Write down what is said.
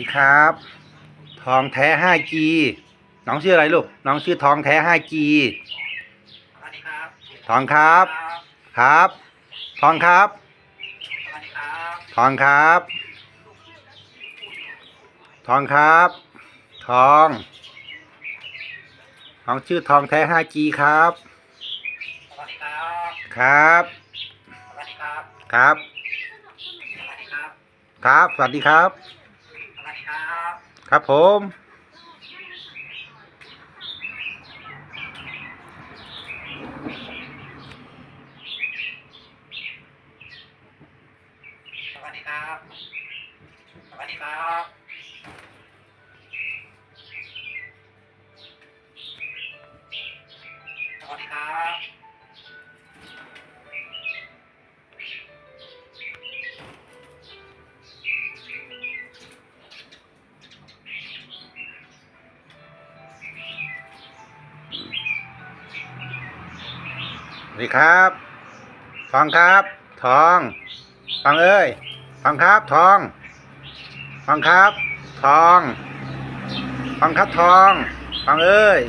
ดีครับ ทองแท้ 5G น้องชื่ออะไรลูก น้องชื่อทองแท้ 5G สวัสดีครับทองครับครับทองครับสวัสดีครับ ทองครับ ทองครับ ทองน้องชื่อทองแท้ 5G ครับสวัสดีครับ ครับ สวัสดีครับครับสวัสดีครับครับส วัสดีครับสวัสดีครับ ครับผม สวัสดีครับ สวัสดีครับ สวัสดีครับสวัส ดีครับ ทองครับ ทองทองเอ้ยทองครับ ทองทองครับ ทองทองครับทองทองเอ้ย